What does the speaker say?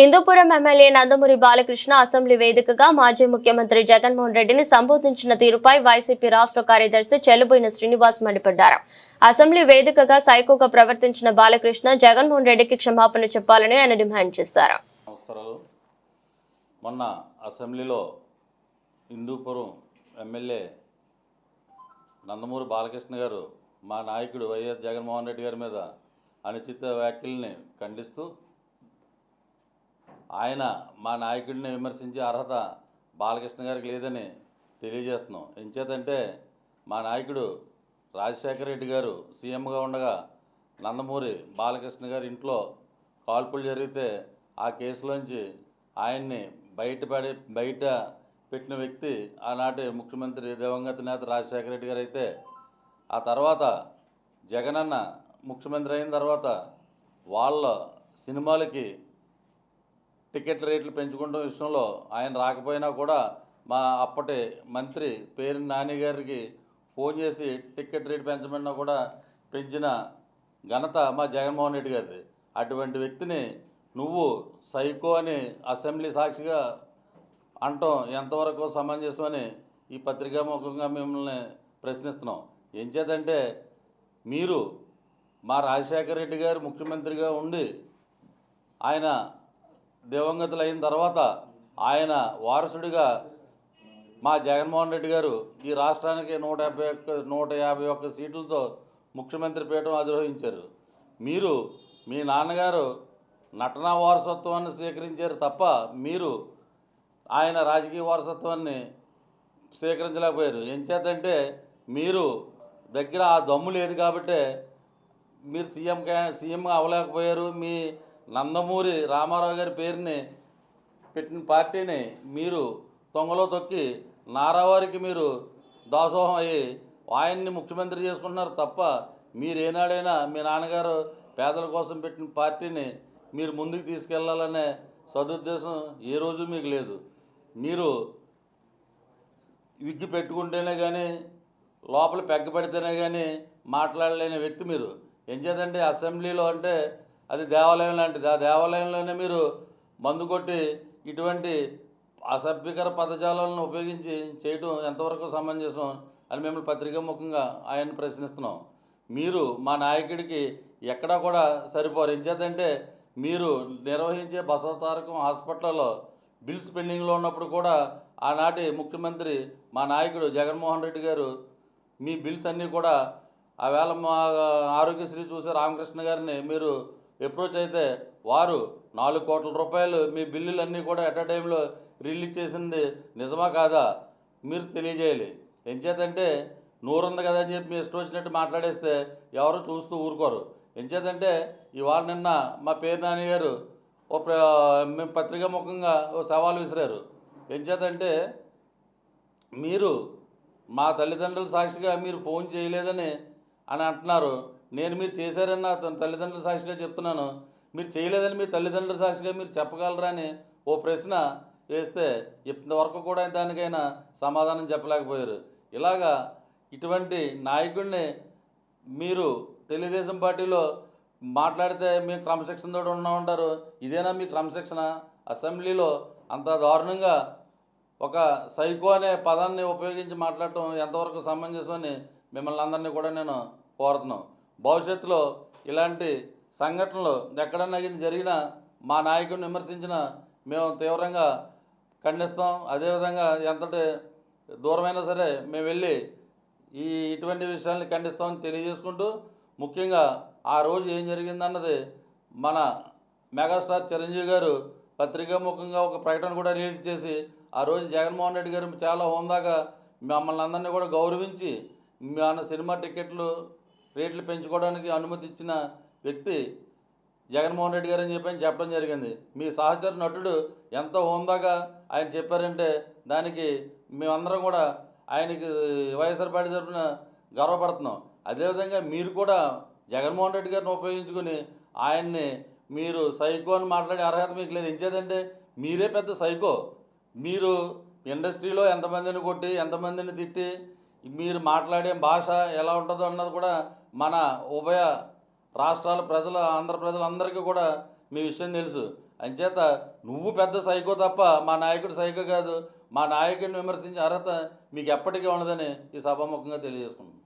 Hindupuram MLA Nandamuri Balakrishna assembly వేదికగా మాజీ ముఖ్యమంత్రి జగన్మోహన్ రెడ్డిని సంబోధించిన తీరుపై వైసీపీ రాష్ట్ర కార్యదర్శి చెల్లుబోయిన శ్రీనివాస్ మండిపడ్డారు. అసెంబ్లీ వేదికగా సైకోగా ప్రవర్తించిన బాలకృష్ణ జగన్మోహన్ రెడ్డికి క్షమాపణ చెప్పాలని ఆయన డిమాండ్ చేశారు. మొన్న అసెంబ్లీలో హిందూపురం ఎమ్మెల్యే నందమూరి బాలకృష్ణ గారు మా నాయకుడు వైఎస్ జగన్మోహన్ రెడ్డి గారి మీద అనుచిత వ్యాఖ్యల్ని ఖండిస్తూ ఆయన మా నాయకుడిని విమర్శించే అర్హత బాలకృష్ణ గారికి లేదని తెలియజేస్తున్నాం. ఎంచేతంటే మా నాయకుడు రాజశేఖర రెడ్డి గారు సీఎంగా ఉండగా నందమూరి బాలకృష్ణ గారి ఇంట్లో కాల్పులు జరిగితే ఆ కేసులోంచి ఆయన్ని బయటపడి బయట పెట్టిన వ్యక్తి ఆనాటి ముఖ్యమంత్రి దివంగత నేత రాజశేఖర రెడ్డి గారు అయితే ఆ తర్వాత జగనన్న ముఖ్యమంత్రి అయిన తర్వాత వాళ్ళ సినిమాలకి టికెట్ రేట్లు పెంచుకోవడం విషయంలో ఆయన రాకపోయినా కూడా మా అప్పటి మంత్రి పేరు నాని గారికి ఫోన్ చేసి టికెట్ రేట్ పెంచమన్నా కూడా పెంచిన ఘనత మా జగన్మోహన్ రెడ్డి గారిది. అటువంటి వ్యక్తిని నువ్వు సైకో అని అసెంబ్లీ సాక్షిగా అంటాం ఎంతవరకు సమంజసమని ఈ పత్రికాముఖంగా మిమ్మల్ని ప్రశ్నిస్తున్నాం. ఏం చేతంటే మీరు మా రాజశేఖర రెడ్డి గారు ముఖ్యమంత్రిగా ఉండి ఆయన దివంగతులు అయిన తర్వాత ఆయన వారసుడిగా మా జగన్మోహన్ రెడ్డి గారు ఈ రాష్ట్రానికి నూట యాభై ఒక్క నూట యాభై ఒక్క సీట్లతో ముఖ్యమంత్రి పీఠం అధిరోహించారు. మీరు మీ నాన్నగారు నటనా వారసత్వాన్ని స్వీకరించారు తప్ప మీరు ఆయన రాజకీయ వారసత్వాన్ని స్వీకరించలేకపోయారు. ఎంచేతంటే మీరు దగ్గర ఆ దమ్ము లేదు కాబట్టే మీరు సీఎం క్యా- సీఎం అవ్వలేకపోయారు. మీ నందమూరి రామారావు గారి పేరుని పెట్టిన పార్టీని మీరు తొంగలో తొక్కి నారావారికి మీరు దాసోహం అయ్యి ఆయన్ని ముఖ్యమంత్రి చేసుకుంటున్నారు తప్ప మీరు ఏనాడైనా మీ నాన్నగారు పేదల కోసం పెట్టిన పార్టీని మీరు ముందుకు తీసుకెళ్ళాలనే సదుద్దేశం ఏ రోజు మీకు లేదు. మీరు విగ్గి పెట్టుకుంటేనే కానీ లోపల పెగ్గ పెడితేనే కానీ మాట్లాడలేని వ్యక్తి మీరు. ఏం చేద్దండి? అసెంబ్లీలో అంటే అది దేవాలయం లాంటిది. ఆ దేవాలయంలోనే మీరు మందు కొట్టి ఇటువంటి అసభ్యకర పదజాలను ఉపయోగించి చేయటం ఎంతవరకు సమంజసం అని మిమ్మల్ని పత్రికాముఖంగా ఆయన్ని ప్రశ్నిస్తున్నాం. మీరు మా నాయకుడికి ఎక్కడా కూడా సరిపోరు. ఏం మీరు నిర్వహించే బసవతారకం హాస్పిటల్లో బిల్స్ పెండింగ్లో ఉన్నప్పుడు కూడా ఆనాటి ముఖ్యమంత్రి మా నాయకుడు జగన్మోహన్ రెడ్డి గారు మీ బిల్స్ అన్నీ కూడా ఆ వేళ మా ఆరోగ్యశ్రీ చూసే రామకృష్ణ గారిని మీరు అప్రోచ్ అయితే వారు నాలుగు కోట్ల రూపాయలు మీ బిల్లులన్నీ కూడా ఎట్ అ టైంలో రిలీజ్ చేసింది నిజమా కాదా మీరు తెలియజేయాలి. ఎంచేతంటే నూరుంది కదా అని చెప్పి మీ ఇష్టం వచ్చినట్టు మాట్లాడేస్తే ఎవరు చూస్తూ ఊరుకోరు. ఎంచేతంటే ఇవాళ నిన్న మా పేరు నాని గారు ఓ ప్ర మేము పత్రికా ముఖంగా ఓ సవాల్ విసిరారు. ఎంచేతంటే మీరు మా తల్లిదండ్రుల సాక్షిగా మీరు ఫోన్ చేయలేదని అని అంటున్నారు. నేను మీరు చేశారని నా తల్లిదండ్రుల సాక్షిగా చెప్తున్నాను. మీరు చేయలేదని మీ తల్లిదండ్రుల సాక్షిగా మీరు చెప్పగలరా అని ఓ ప్రశ్న వేస్తే ఇంతవరకు కూడా దానికైనా సమాధానం చెప్పలేకపోయారు. ఇలాగా ఇటువంటి నాయకుడిని మీరు తెలుగుదేశం పార్టీలో మాట్లాడితే మేము క్రమశిక్షణతో ఉన్నామంటారు ఇదేనా మీ క్రమశిక్షణ? అసెంబ్లీలో అంత దారుణంగా ఒక సైకో అనే పదాన్ని ఉపయోగించి మాట్లాడటం ఎంతవరకు సమంజసమని మిమ్మల్ని అందరినీ కూడా నేను కోరుతున్నాను. భవిష్యత్తులో ఇలాంటి సంఘటనలు ఎక్కడన్నా జరిగినా మా నాయకుడిని విమర్శించిన మేము తీవ్రంగా ఖండిస్తాం. అదేవిధంగా ఎంతటి దూరమైనా సరే మేము వెళ్ళి ఈ ఇటువంటి విషయాల్ని ఖండిస్తామని తెలియజేసుకుంటూ ముఖ్యంగా ఆ రోజు ఏం జరిగిందన్నది మన మెగాస్టార్ చిరంజీవి గారు పత్రికాముఖంగా ఒక ప్రకటన కూడా రిలీజ్ చేసి ఆ రోజు జగన్మోహన్ రెడ్డి గారు చాలా హోందాగా మమ్మల్ని అందరినీ కూడా గౌరవించి మన సినిమా టికెట్లు రేట్లు పెంచుకోవడానికి అనుమతి ఇచ్చిన వ్యక్తి జగన్మోహన్ రెడ్డి గారు అని చెప్పి చెప్పడం జరిగింది. మీ సహచర నటుడు ఎంత హోందాగా ఆయన చెప్పారంటే దానికి మేమందరం కూడా ఆయనకి వైఎస్ఆర్ పార్టీ తరఫున గర్వపడుతున్నాం. అదేవిధంగా మీరు కూడా జగన్మోహన్ రెడ్డి గారిని ఉపయోగించుకుని ఆయన్ని మీరు సైకో అని మాట్లాడే అర్హత మీకు లేదు. ఎంచేదంటే మీరే పెద్ద సైకో. మీరు ఇండస్ట్రీలో ఎంతమందిని కొట్టి ఎంతమందిని తిట్టి మీరు మాట్లాడే భాష ఎలా ఉంటుందో అన్నది కూడా మన ఉభయ రాష్ట్రాల ప్రజల ఆంధ్ర ప్రజలందరికీ కూడా మీ విషయం తెలుసు. అంచేత నువ్వు పెద్ద సైకో తప్ప మా నాయకుడు సైకో కాదు. మా నాయకుడిని విమర్శించే అర్హత మీకు ఎప్పటికీ ఉండదని ఈ సభాముఖంగా తెలియజేసుకుంటున్నాను